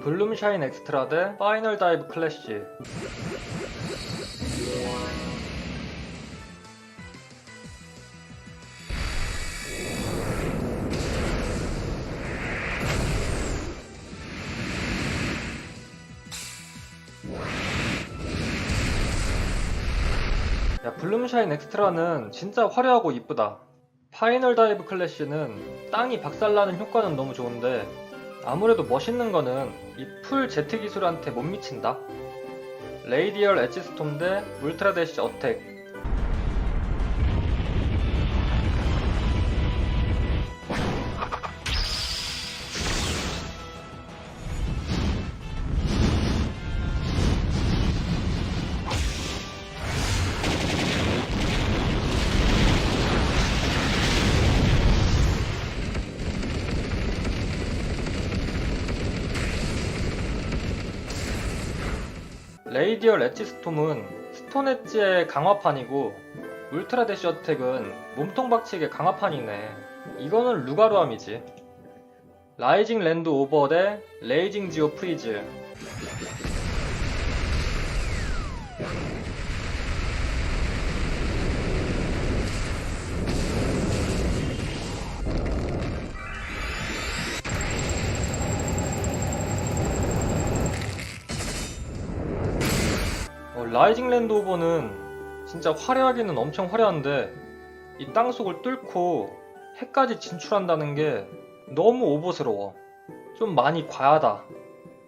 블룸샤인 엑스트라 대 파이널 다이브 클래시. 야 블룸샤인 엑스트라는 진짜 화려하고 이쁘다. 파이널 다이브 클래시는 땅이 박살나는 효과는 너무 좋은데 아무래도 멋있는 거는 이 풀 제트 기술한테 못 미친다. 레이디얼 엣지 스톰 대 울트라 대시 어택. 레이디얼 엣지 스톰은 스톤 엣지의 강화판이고 울트라 대시 어택은 몸통 박치기의 강화판이네. 이거는 루가루함이지. 라이징 랜드 오버 대 레이징 지오 프리즈. 라이징 랜드 오버는 진짜 화려하기는 엄청 화려한데 이 땅속을 뚫고 해까지 진출한다는 게 너무 오버스러워. 좀 많이 과하다.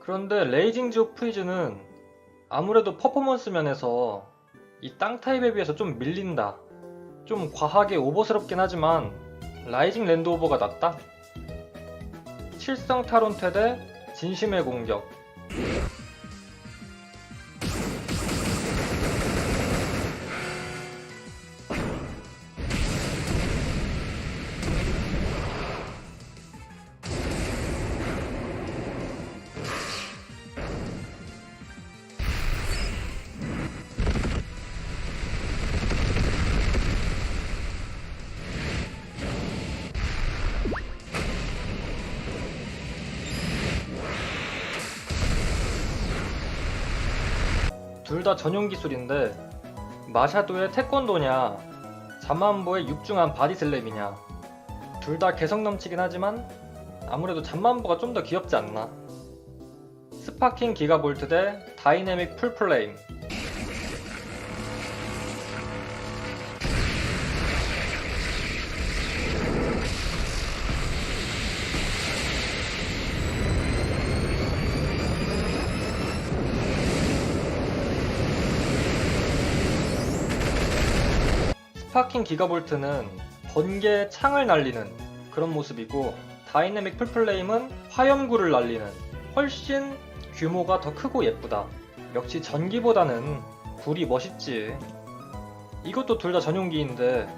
그런데 레이징 지오 프리즈는 아무래도 퍼포먼스 면에서 이 땅 타입에 비해서 좀 밀린다. 좀 과하게 오버스럽긴 하지만 라이징 랜드 오버가 낫다. 칠성 타론테 대 진심의 공격. 둘 다 전용 기술인데 마샤도의 태권도냐 잠만보의 육중한 바디슬랩이냐 둘 다 개성 넘치긴 하지만 아무래도 잠만보가 좀 더 귀엽지 않나? 스파킹 기가볼트 대 다이내믹 풀플레임 스파킹 기가볼트는 번개에 창을 날리는 그런 모습이고 다이내믹 풀플레임은 화염구를 날리는 훨씬 규모가 더 크고 예쁘다. 역시 전기보다는 불이 멋있지. 이것도 둘 다 전용기인데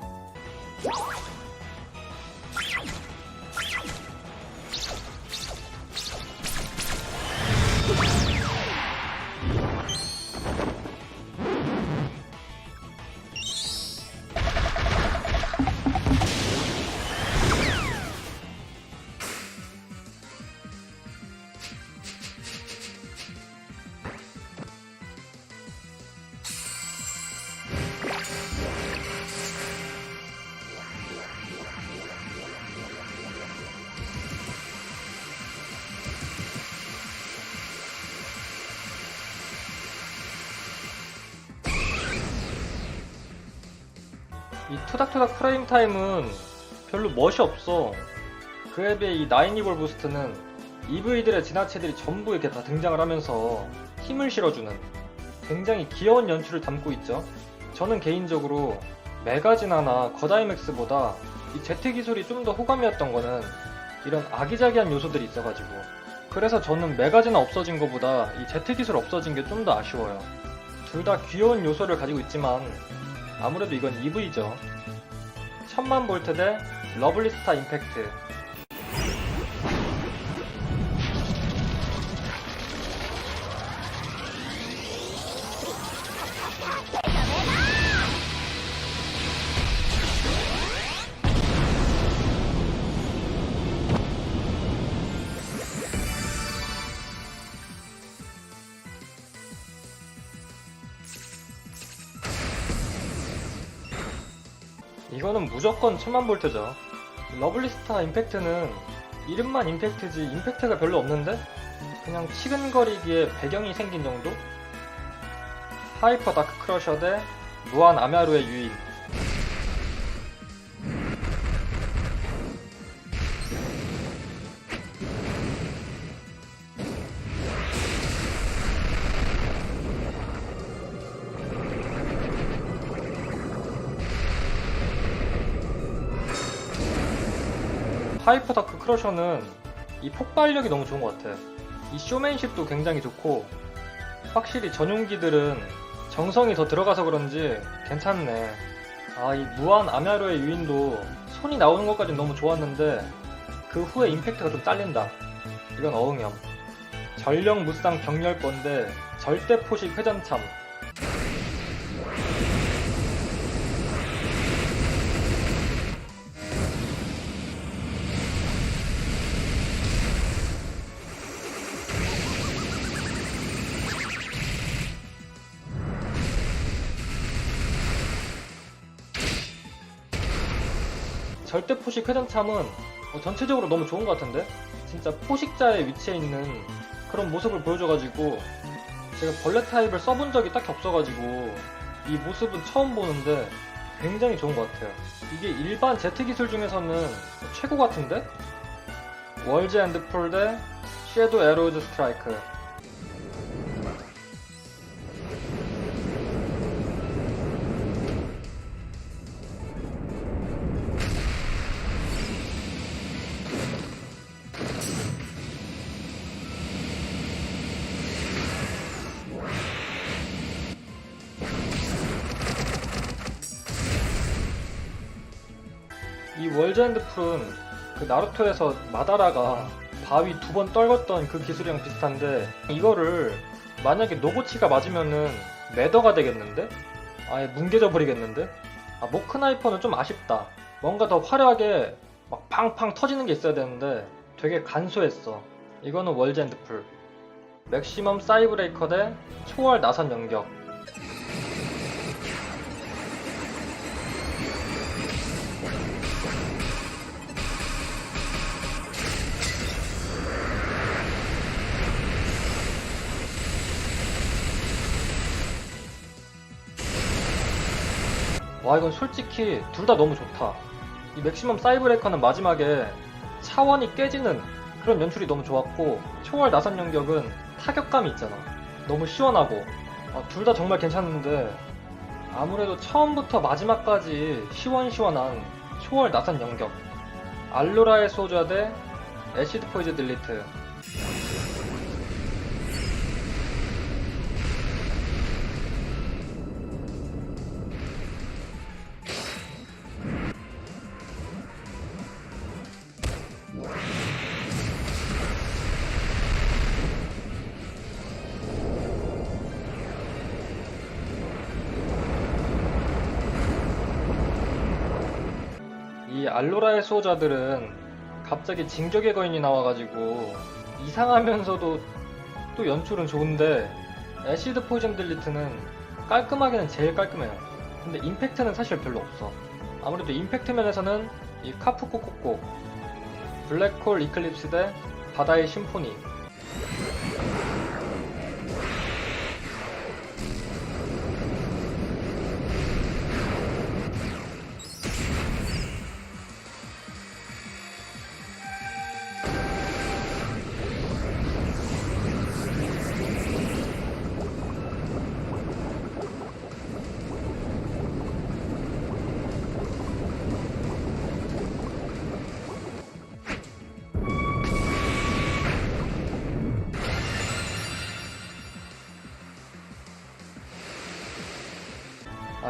이 투닥투닥 프레임 타임은 별로 멋이 없어. 그에 비해 이 나인이볼 부스트는 EV들의 진화체들이 전부 이렇게 다 등장을 하면서 힘을 실어주는 굉장히 귀여운 연출을 담고 있죠. 저는 개인적으로 메가진화나 거다이맥스보다 이 제트 기술이 좀 더 호감이었던 거는 이런 아기자기한 요소들이 있어가지고 그래서 저는 메가진화 없어진 것보다 이 제트 기술 없어진 게 좀 더 아쉬워요. 둘 다 귀여운 요소를 가지고 있지만 아무래도 이건 EV죠. 천만 볼트 대 러블리스타 임팩트. 이거는 무조건 천만 볼트죠. 러블리스타 임팩트는 이름만 임팩트지 임팩트가 별로 없는데 그냥 치근거리기에 배경이 생긴 정도? 하이퍼 다크 크러셔 대 무한 아메아루의 유인 하이퍼 다크 크러셔는 이 폭발력이 너무 좋은 것 같아요. 이 쇼맨십도 굉장히 좋고 확실히 전용기들은 정성이 더 들어가서 그런지 괜찮네. 아, 이 무한 아메아로의 유인도 손이 나오는 것까지는 너무 좋았는데 그 후에 임팩트가 좀 딸린다. 이건 어응염. 전령 무쌍 병렬권대 절대 포식 회전참. 절대 포식 회전참은 어, 전체적으로 너무 좋은 것 같은데? 진짜 포식자의 위치에 있는 그런 모습을 보여줘가지고 제가 벌레 타입을 써본 적이 딱히 없어가지고 이 모습은 처음 보는데 굉장히 좋은 것 같아요. 이게 일반 제트 기술 중에서는 최고 같은데? 월즈 앤드 풀 대 섀도우 에로즈 스트라이크 이 월즈 앤드 풀은 그 나루토에서 마다라가 바위 두 번 떨궜던 그 기술이랑 비슷한데 이거를 만약에 노고치가 맞으면은 매더가 되겠는데? 아예 뭉개져 버리겠는데? 아 모크나이퍼는 좀 아쉽다 뭔가 더 화려하게 막 팡팡 터지는 게 있어야 되는데 되게 간소했어 이거는 월즈 앤드 풀 맥시멈 사이브레이커 대 초월 나선 연격 와 이건 솔직히 둘 다 너무 좋다. 이 맥시멈 사이브레이커는 마지막에 차원이 깨지는 그런 연출이 너무 좋았고 초월 나선 연격은 타격감이 있잖아. 너무 시원하고 둘다 정말 괜찮은데 아무래도 처음부터 마지막까지 시원시원한 초월 나선 연격 알로라의 소자 대 애시드 포이즈 딜리트 이 알로라의 수호자들은 갑자기 진격의 거인이 나와가지고 이상하면서도 또 연출은 좋은데 애시드 포이즌 딜리트는 깔끔하게는 제일 깔끔해요. 근데 임팩트는 사실 별로 없어. 아무래도 임팩트 면에서는 이 카프코코코, 블랙홀 이클립스 대 바다의 심포니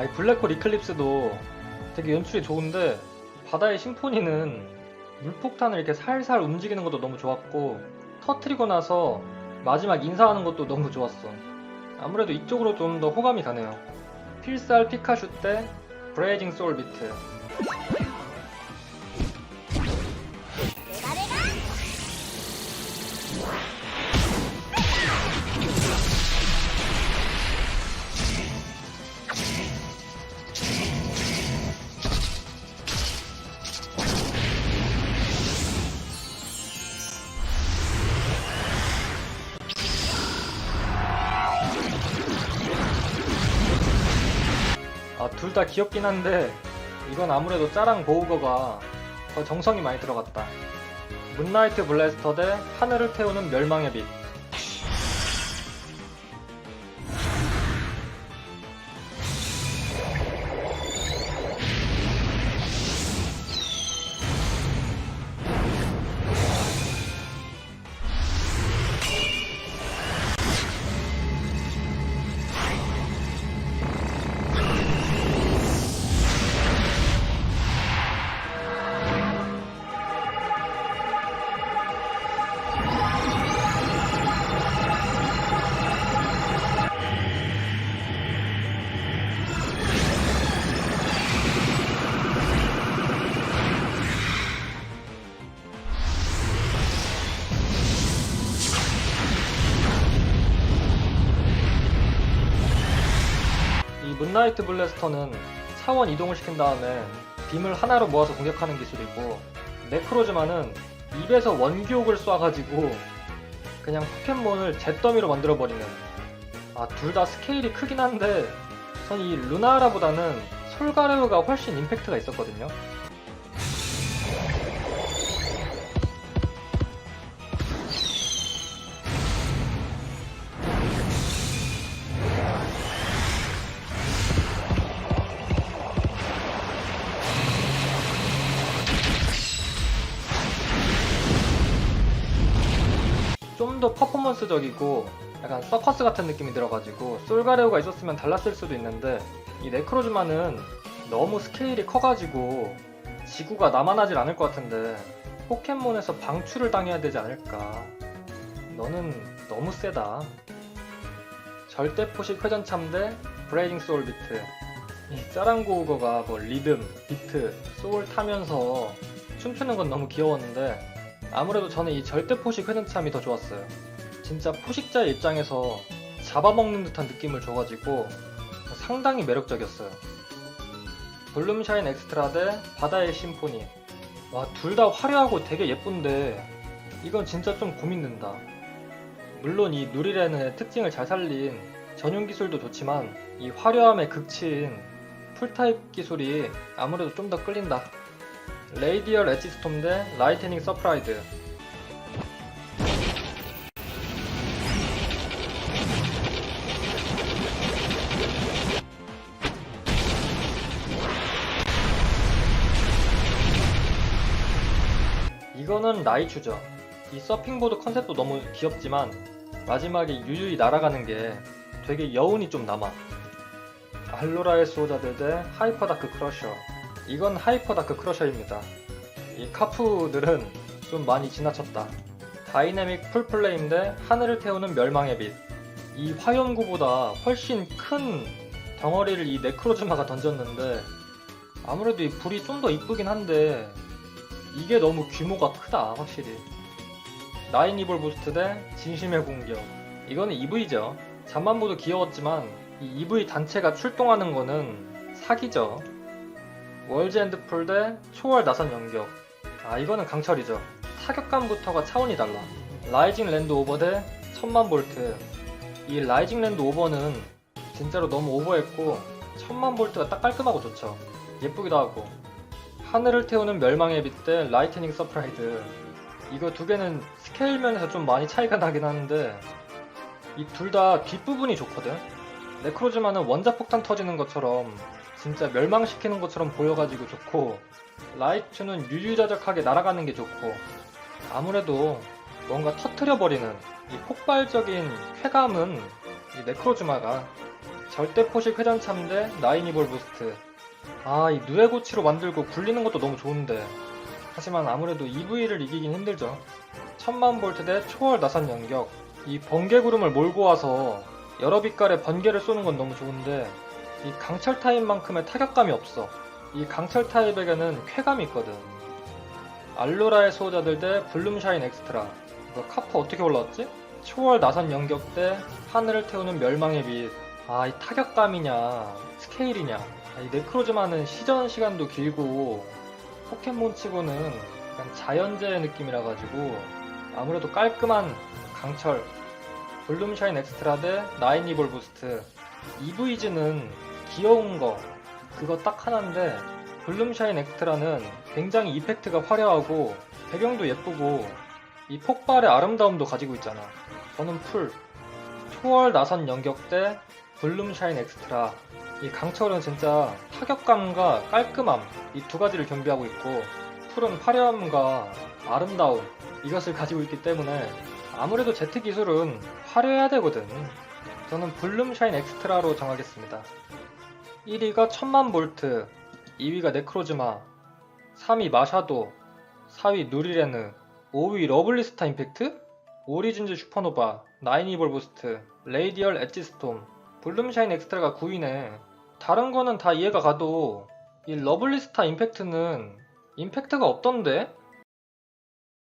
아, 이 블랙홀 이클립스도 되게 연출이 좋은데 바다의 심포니는 물폭탄을 이렇게 살살 움직이는 것도 너무 좋았고 터트리고 나서 마지막 인사하는 것도 너무 좋았어. 아무래도 이쪽으로 좀 더 호감이 가네요. 필살 피카슈 때 브레이징 소울 비트. 다 귀엽긴 한데 이건 아무래도 짜랑 고우거가 더 정성이 많이 들어갔다. 문나이트 블래스터 대 하늘을 태우는 멸망의 빛. 이 문나이트 블래스터는 차원 이동을 시킨 다음에 빔을 하나로 모아서 공격하는 기술이고 네크로즈만은 입에서 원기옥을 쏴가지고 그냥 포켓몬을 잿더미로 만들어버리는 아 둘 다 스케일이 크긴 한데 전 이 루나라보다는 솔가르가 훨씬 임팩트가 있었거든요 좀 더 퍼포먼스적이고 약간 서커스 같은 느낌이 들어가지고 솔가레오가 있었으면 달랐을 수도 있는데 이 네크로즈만은 너무 스케일이 커가지고 지구가 남아나질 않을 것 같은데 포켓몬에서 방출을 당해야 되지 않을까. 너는 너무 세다. 절대 포식 회전 참 대 브레이딩 소울 비트. 이 짜랑고우거가 뭐 리듬, 비트, 소울 타면서 춤추는 건 너무 귀여웠는데 아무래도 저는 이 절대 포식 회전참이 더 좋았어요. 진짜 포식자 의 입장에서 잡아먹는 듯한 느낌을 줘가지고 상당히 매력적이었어요. 블룸샤인 엑스트라 대 바다의 심포니. 와, 둘 다 화려하고 되게 예쁜데 이건 진짜 좀 고민된다. 물론 이 누리레는 특징을 잘 살린 전용 기술도 좋지만 이 화려함의 극치인 풀타입 기술이 아무래도 좀 더 끌린다. 레이디얼 엣지스톰 대 라이트닝 서프라이드 이거는 라이추죠. 이 서핑보드 컨셉도 너무 귀엽지만 마지막에 유유히 날아가는 게 되게 여운이 좀 남아. 알로라의 수호자들 대 하이퍼다크 크러셔 이건 하이퍼다크 크러셔입니다. 이 카푸들은 좀 많이 지나쳤다. 다이내믹 풀플레임 대 하늘을 태우는 멸망의 빛. 이 화염구보다 훨씬 큰 덩어리를 이 네크로즈마가 던졌는데 아무래도 이 불이 좀 더 이쁘긴 한데 이게 너무 규모가 크다 확실히. 나인 이볼 부스트 대 진심의 공격. 이거는 EV죠. 잠만 보도 귀여웠지만 이 EV 단체가 출동하는 거는 사기죠. 월즈 앤드 풀 대 초월 나선 연격. 아, 이거는 강철이죠. 타격감부터가 차원이 달라. 라이징 랜드 오버 대 천만 볼트. 이 라이징 랜드 오버는 진짜로 너무 오버했고, 천만 볼트가 딱 깔끔하고 좋죠. 예쁘기도 하고. 하늘을 태우는 멸망의 빛 대 라이트닝 서프라이드. 이거 두 개는 스케일 면에서 좀 많이 차이가 나긴 하는데, 이 둘 다 뒷부분이 좋거든? 네크로즈만은 원자폭탄 터지는 것처럼 진짜 멸망시키는 것처럼 보여가지고 좋고 라이트는 유유자적하게 날아가는 게 좋고 아무래도 뭔가 터트려버리는 이 폭발적인 쾌감은 이 네크로즈마가 절대 포식 회전참 대 나이니볼 부스트 아 이 누에고치로 만들고 굴리는 것도 너무 좋은데 하지만 아무래도 EV를 이기긴 힘들죠. 천만 볼트 대 초월 나선 연격 이 번개 구름을 몰고 와서 여러 빛깔의 번개를 쏘는 건 너무 좋은데 이 강철 타입만큼의 타격감이 없어. 이 강철 타입에게는 쾌감이 있거든. 알로라의 수호자들 대 블룸샤인 엑스트라. 이거 카퍼 어떻게 올라왔지? 초월 나선 연격 대 하늘을 태우는 멸망의 빛. 아, 이 타격감이냐, 스케일이냐. 아, 이 네크로즈만은 시전 시간도 길고, 포켓몬 치고는 그냥 자연재의 느낌이라 가지고, 아무래도 깔끔한 강철. 블룸샤인 엑스트라 대 나인 이볼 부스트. EV즈는 귀여운 거, 그거 딱 하나인데 블룸샤인 엑스트라는 굉장히 이펙트가 화려하고 배경도 예쁘고 이 폭발의 아름다움도 가지고 있잖아. 저는 풀 초월 나선 연격대 블룸샤인 엑스트라 이 강철은 진짜 타격감과 깔끔함 이 두 가지를 겸비하고 있고 풀은 화려함과 아름다움 이것을 가지고 있기 때문에 아무래도 제트 기술은 화려해야 되거든. 저는 블룸샤인 엑스트라로 정하겠습니다. 1위가 천만 볼트, 2위가 네크로즈마, 3위 마샤도, 4위 누리레느, 5위 러블리스타 임팩트, 오리진즈 슈퍼노바, 나인이볼 부스트, 레이디얼 엣지 스톰, 블룸샤인 엑스트라가 9위네. 다른 거는 다 이해가 가도 이 러블리스타 임팩트는 임팩트가 없던데?